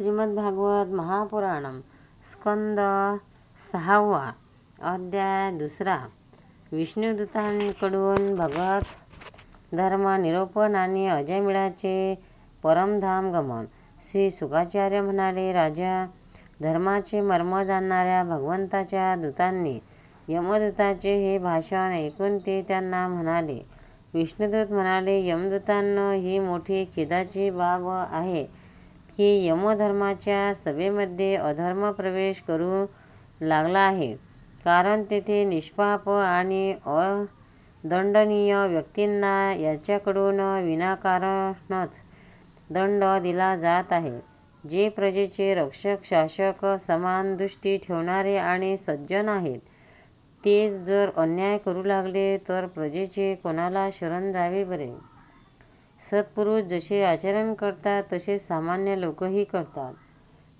श्रीमद्भागवत महापुराणम स्कंद सहावा अध्याय दुसरा. विष्णुदूतांकडून भगवत धर्म निरोपण आणि अजयमिळाचे परमधाम गमन. श्री सुखाचार्य म्हणाले राजा धर्माचे मर्म जाणणाऱ्या भगवंताच्या दूतांनी यमदूताचे हे भाषण ऐकून ते त्यांना म्हणाले. विष्णुदूत म्हणाले यमदूतांना ही मोठी खेदाची बाब आहे. की यमधर्माच्या सभेमध्ये अधर्म प्रवेश करू लागला आहे. कारण तेथे निष्पाप आणि अदंडनीय व्यक्तींना याच्याकडून विनाकारणच दंड दिला जात आहे. जे प्रजेचे रक्षक शासक समान दृष्टी ठेवणारे आणि सज्जन आहेत तेच जर अन्याय करू लागले तर प्रजेचे कोणाला शरण जावे बरे? सत्पुरुष जसे आचरण करतात तसे सामान्य लोकही करतात.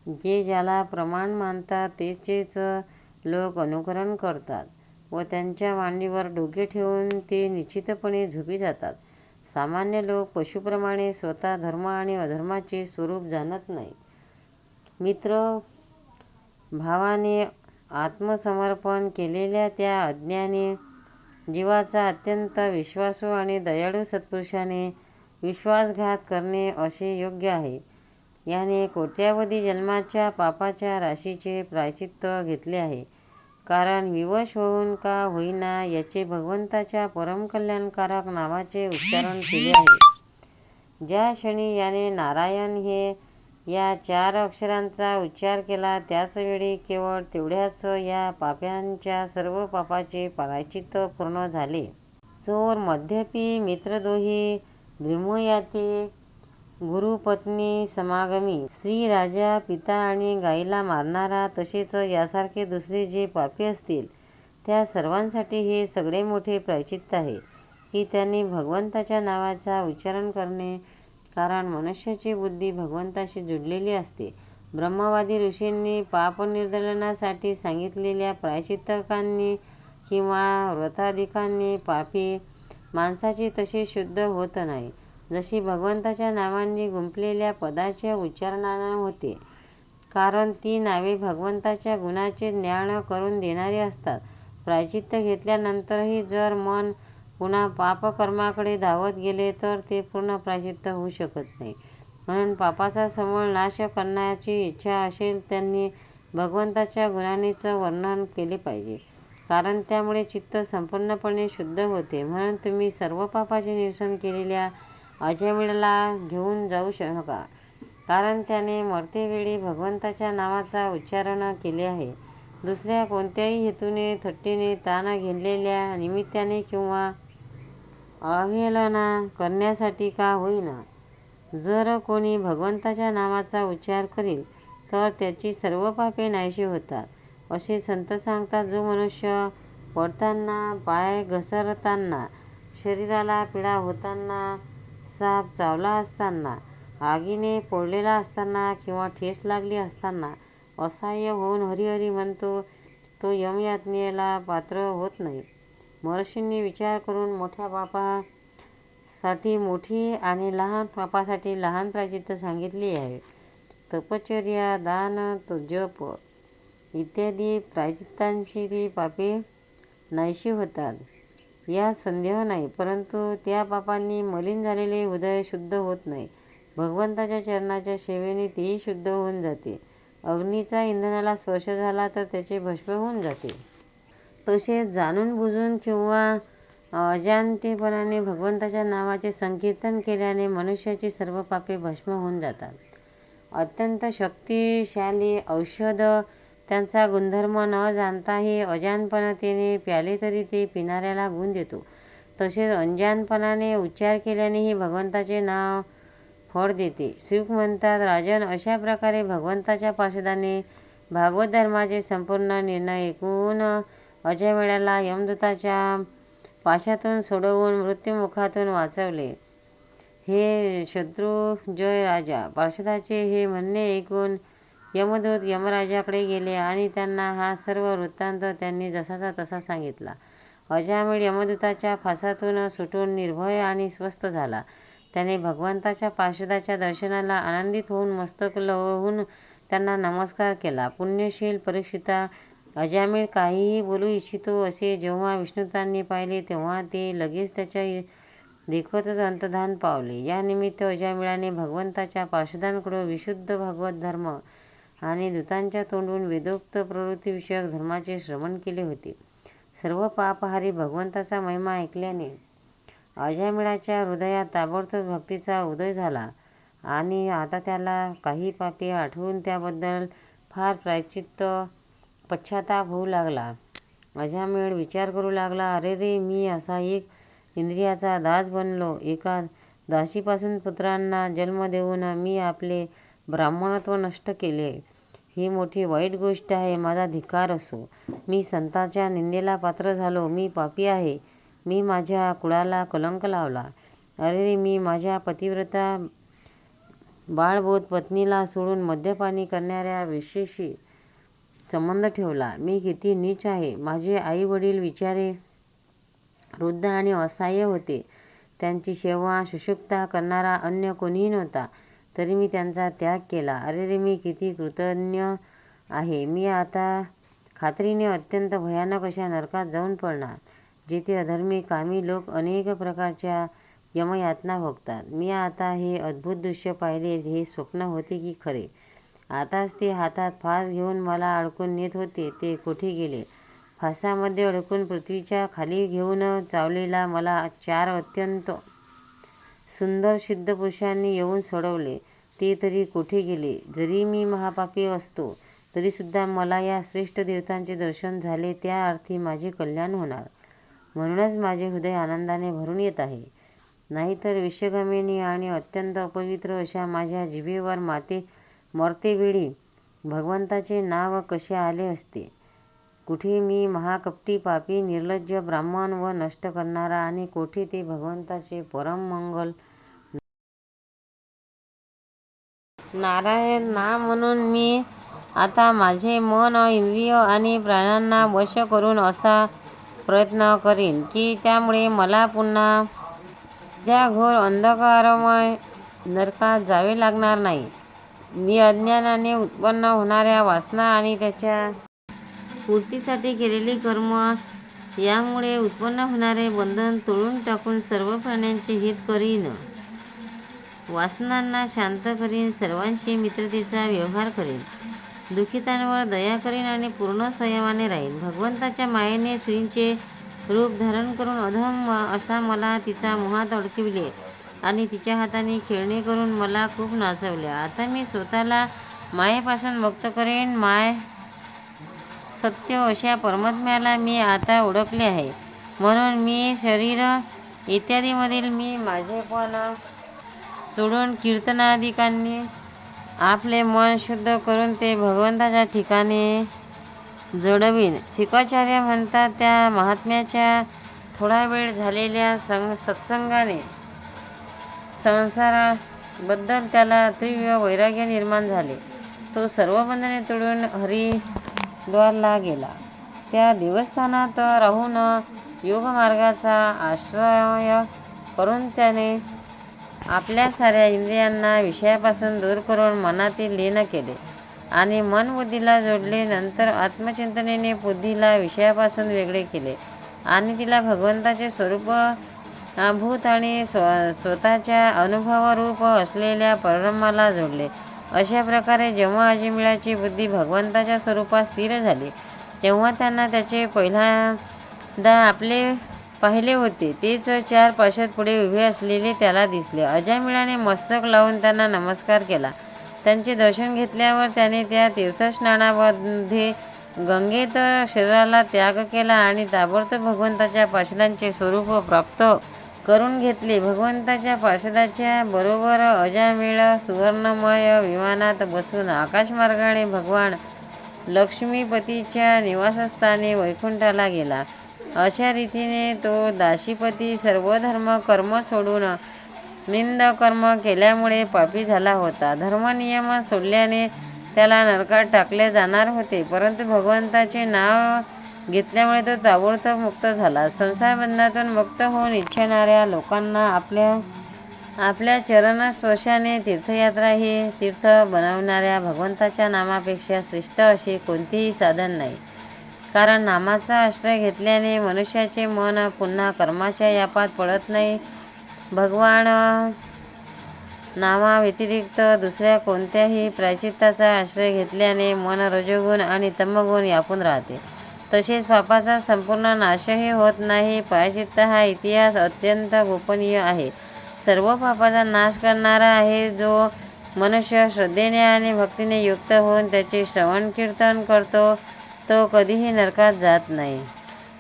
जे ज्याला प्रमाण मानतात तेचेच लोक अनुकरण करतात व त्यांच्या मांडीवर डोके ठेवून ते निश्चितपणे झोपी जातात. सामान्य लोक पशुप्रमाणे स्वतः धर्म आणि अधर्माचे स्वरूप जाणत नाही. मित्र भावाने आत्मसमर्पण केलेल्या त्या अज्ञाने जीवाचा अत्यंत विश्वासू आणि दयाळू सत्पुरुषाने विश्वासघात करणे असे योग्य आहे. याने कोट्यावधी जन्माच्या पापाच्या राशीचे प्रायचित्त घेतले आहे. कारण विवश होऊन का होईना याचे भगवंताच्या परमकल्याणकारक नावाचे उच्चारण केले आहे. ज्या क्षणी याने नारायण हे या चार अक्षरांचा उच्चार केला त्याच वेळी केवळ तेवढ्याच या पाप्यांच्या सर्व पापाचे प्रायचित्त पूर्ण झाले. चोर मध्यपी मित्रदोही भ्रीमयाते गुरुपत्नी समागमी. स्त्री राजा पिता आणि गाईला मारणारा तसेच यासारखे दुसरे जे पापी असतील त्या सर्वांसाठी हे सगळे मोठे प्रायचित्त आहे की त्यांनी भगवंताच्या नावाचा उच्चारण करणे. कारण मनुष्याची बुद्धी भगवंताशी जुडलेली असते. ब्रह्मवादी ऋषींनी पापनिर्दलनासाठी सांगितलेल्या प्रायचित्तकांनी किंवा व्रताधिकांनी पापी माणसाची तशी शुद्ध होत नाही. जशी भगवंताच्या नावांनी गुंपलेल्या पदाच्या उच्चारणाने होते. कारण ती नावे भगवंताच्या गुणाचे ज्ञान करून देणारी असतात. प्रायचित्त घेतल्यानंतरही जर मन पुन्हा पापकर्माकडे धावत गेले तर ते पूर्ण प्रायचित्त होऊ शकत नाही. म्हणून पापाचा समूळ नाश करण्याची इच्छा असेल त्यांनी भगवंताच्या गुणांनीचं वर्णन केले पाहिजे. कारण त्यामुळे चित्त संपूर्णपणे शुद्ध होते. म्हणून तुम्ही सर्व पापाचे निरसन केलेल्या अजयमिळाला घेऊन जाऊ नका. कारण त्याने मरतेवेळी भगवंताच्या नावाचा उच्चारण केले आहे. दुसऱ्या कोणत्याही हेतूने थट्टीने ताना घेतलेल्या निमित्ताने किंवा अवहेलना करण्यासाठी का होईना. जर कोणी भगवंताच्या नावाचा उच्चार करील तर त्याची सर्व पापे नाहीशी होतात. असे संत सांगतात जो मनुष्य पडताना पाय घसरताना शरीराला पीडा होताना साप चावला असताना आगीने पोळलेला असताना किंवा ठेस लागली असताना असहाय्य होऊन हरिहरी म्हणतो तो यमयातनेला पात्र होत नाही. महर्षींनी विचार करून मोठ्या पापासाठी मोठी आणि लहान पापासाठी लहान प्राचित्य सांगितली आहे. तपश्चर्या दान तो जप इत्यादी प्रायचित्तांशी ती पापे नाहीशी होतात. यात संदेह नाही परंतु त्या पापांनी मलिन झालेले हृदय शुद्ध होत नाही. भगवंताच्या चरणाच्या सेवेने तेही शुद्ध होऊन जाते. अग्नीचा इंधनाला स्पर्श झाला तर त्याचे भस्म होऊन जाते. तसेच जाणून बुजून किंवा अजाणतेपणाने भगवंताच्या नावाचे संकीर्तन केल्याने मनुष्याची सर्व पापे भस्म होऊन जातात. अत्यंत शक्तिशाली औषध त्यांचा गुणधर्म न जाणताही अजानपणातेने प्याले तरी ते पिणाऱ्याला गुण देतो. तसेच अंजानपणाने उच्चार केल्यानेही भगवंताचे नाव फळ देते. सुख म्हणतात राजन अशा प्रकारे भगवंताच्या पार्षदाने भागवत धर्माचे संपूर्ण निर्णय ऐकून अजयमेळ्याला यमदूताच्या पाशातून सोडवून मृत्युमुखातून वाचवले. हे शत्रुजय राजा. पार्षदाचे हे म्हणणे ऐकून यमदूत यमराजाकडे गेले आणि त्यांना हा सर्व वृत्तांत त्यांनी जसाचा तसा सांगितला. अजामिळ यमदूताच्या फासातून सुटून निर्भय आणि स्वस्थ झाला. त्याने भगवंताच्या पार्षदाच्या दर्शनाला आनंदित होऊन मस्तक लवून त्यांना नमस्कार केला. पुण्यशील परीक्षिता अजामिळ काहीही बोलू इच्छितो असे जेव्हा विष्णुतांनी पाहिले तेव्हा ते लगेच त्याच्या देखतच अंतधान पावले. या निमित्त अजामिळाने भगवंताच्या पार्षदांकडून विशुद्ध भगवत धर्म आणि दूतांच्या तोंडून वेदोक्त प्रवृत्तीविषयक धर्माचे श्रवण केले होते. सर्व पापहारी भगवंताचा महिमा ऐकल्याने अजामिळाच्या हृदयात ताबडतोब भक्तीचा उदय झाला आणि आता त्याला काही पापे आठवून त्याबद्दल फार प्रायचित्त पश्चाताप होऊ लागला. अजामिळ विचार करू लागला अरे रे मी असा एक इंद्रियाचा दास बनलो. एका दासीपासून पुत्रांना जन्म देऊन मी आपले ब्राह्मणत्व नष्ट केले ही मोठी वाईट गोष्ट आहे माझा धिक्कार असो. मी संताच्या निंदेला पात्र झालो. मी पापी आहे. मी माझ्या कुळाला कलंक लावला. अरे मी माझ्या पतिव्रता बाळबोध पत्नीला सोडून मद्यपानी करणाऱ्या विषयशी संबंध ठेवला. मी किती नीच आहे. माझे आई वडील विचारे वृद्ध आणि असहाय्य होते. त्यांची सेवा सुशुक्ता करणारा अन्य कोणीही नव्हता. तरी मी त्यांचा त्याग केला. अरे रे मी किती कृतज्ञ आहे. मी आता खात्रीने अत्यंत भयानक अशा नरकात जाऊन पडणार जेथे अधर्मी कामी लोक अनेक प्रकारच्या यमयातना भोगतात. मी आता हे अद्भुत दृश्य पाहिले हे स्वप्न होते की खरे. आताच ते हातात फास घेऊन मला अडकून नेत होते ते कोठे गेले? फासामध्ये अडकून पृथ्वीच्या खाली घेऊन चावलेला मला चार अत्यंत सुंदर सिद्ध पुरुषांनी येऊन सोडवले. ते तरी कोठे गेले? जरी मी महापापी असतो तरीसुद्धा मला या श्रेष्ठ देवतांचे दर्शन झाले त्या अर्थी माझे कल्याण होणार. म्हणूनच माझे हृदय आनंदाने भरून येत आहे. नाहीतर विषगमिनी आणि अत्यंत अपवित्र अशा माझ्या जिभेवर माते मरतेवेळी भगवंताचे नाव कसे आले असते? कुठे मी महाकपटी पापी निर्लज्ज ब्राह्मण व नष्ट करणारा आणि कोठे ते भगवंताचे परम नारायण नाम म्हणून मी आता माझे मन इंद्रिय आणि प्राणांना वश करून असा प्रयत्न करीन की त्यामुळे मला पुन्हा त्या घोर अंधकारमय नरकात जावे लागणार नाही. मी अज्ञानाने उत्पन्न होणाऱ्या वासना आणि त्याच्या पूर्तीसाठी केलेली कर्म यामुळे उत्पन्न होणारे बंधन तोडून टाकून सर्व प्राण्यांचे हित करीन. वासनांना शांत करीन सर्वांशी मित्रतेचा व्यवहार करीन. दुखितांवर दया करीन आणि पूर्ण संयमाने राहीन. भगवंताच्या मायेने स्त्रींचे रूप धारण करून अधम असा मला तिचा मोहात अडकविले आणि तिच्या हाताने खेळणे करून मला खूप नाचवले. आता मी स्वतःला मायेपासून मुक्त करेन. माय सत्य अशा परमात्म्याला मी आता ओळखले आहे. म्हणून मी शरीर इत्यादीमधील मी माझेपण सोडून कीर्तनादिकांनी आपले मन शुद्ध करून ते भगवंताच्या ठिकाणी जोडवीन. शिकाचार्य म्हणतात त्या महात्म्याच्या थोडा वेळ झालेल्या संग सत्संगाने संसाराबद्दल त्याला तीव्र वैराग्य निर्माण झाले. तो सर्व बंधने तोडून हरिद्वारला गेला. त्या देवस्थानात राहून योगमार्गाचा आश्रय करून त्याने आपल्या साऱ्या इंद्रियांना विषयापासून दूर करून मनातील लीन केले आणि मन बुद्धीला जोडले नंतर आत्मचिंतनेने बुद्धीला विषयापासून वेगळे केले आणि तिला भगवंताचे स्वरूप भूत आणि स्व स्वतःच्या अनुभवरूप असलेल्या परब्रह्माला जोडले. अशा प्रकारे जेव्हा अजिमिळाची बुद्धी भगवंताच्या स्वरूपात स्थिर झाली तेव्हा त्यांना त्याचे पहिल्यांदा आपले पाहिले होते. तेच चार पाशात पुढे उभे असलेले त्याला दिसले. अजामिळाने मस्तक लावून त्यांना नमस्कार केला. त्यांचे दर्शन घेतल्यावर त्याने त्या तीर्थस्नानामध्ये गंगेत शरीराला त्याग केला आणि ताबडतोब भगवंताच्या पार्षदांचे स्वरूप प्राप्त करून घेतले. भगवंताच्या पार्षदाच्या बरोबर अजामिळ सुवर्णमय विमानात बसून आकाशमार्गाने भगवान लक्ष्मीपतीच्या निवासस्थानी वैकुंठाला गेला. अशा रीतीने तो दाशीपती सर्व धर्म कर्म सोडून निंद कर्म केल्यामुळे पापी झाला होता. धर्मनियम सोडल्याने त्याला नरकात टाकले जाणार होते. परंतु भगवंताचे नाव घेतल्यामुळे तो ताबडतोब मुक्त झाला. संसारबंधातून मुक्त होऊन इच्छिणाऱ्या लोकांना आपल्या आपल्या चरणस्पर्शाने तीर्थयात्रा ही तीर्थ बनवणाऱ्या भगवंताच्या नामापेक्षा श्रेष्ठ असे कोणतेही साधन नाही. कारण नामाचा आश्रय घेतल्याने मनुष्याचे मन पुन्हा कर्माच्या यापात पडत नाही. भगवान नामाव्यतिरिक्त दुसऱ्या कोणत्याही प्रायचित्ताचा आश्रय घेतल्याने मन रजोगुण आणि तमगुण यापून राहते. तसेच पापाचा संपूर्ण नाशही होत नाही. प्रायचित्त हा इतिहास अत्यंत गोपनीय आहे. सर्व पापाचा नाश करणारा आहे जो मनुष्य श्रद्धेने आणि भक्तीने युक्त होऊन त्याचे श्रवण कीर्तन करतो. तो कधीही नरकात जात नाही.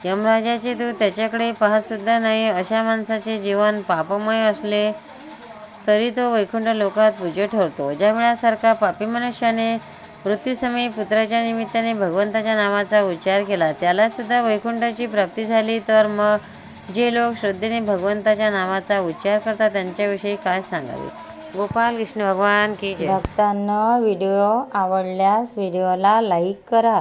यमराजाचे दूत त्याच्याकडे पाहतसुद्धा नाही. अशा माणसाचे जीवन पापमय असले तरी तो वैकुंठ लोकात पूज्य ठरतो. ज्यावेळासारखा पापी मनुष्याने मृत्यूसमयी पुत्राच्या निमित्ताने भगवंताच्या नावाचा उच्चार केला त्यालासुद्धा वैकुंठाची प्राप्ती झाली तर मग जे लोक श्रद्धेने भगवंताच्या नावाचा उच्चार करतात त्यांच्याविषयी काय सांगावे? गोपाल कृष्ण भगवान की जय. भक्तांना व्हिडिओ आवडल्यास व्हिडिओला लाईक करा.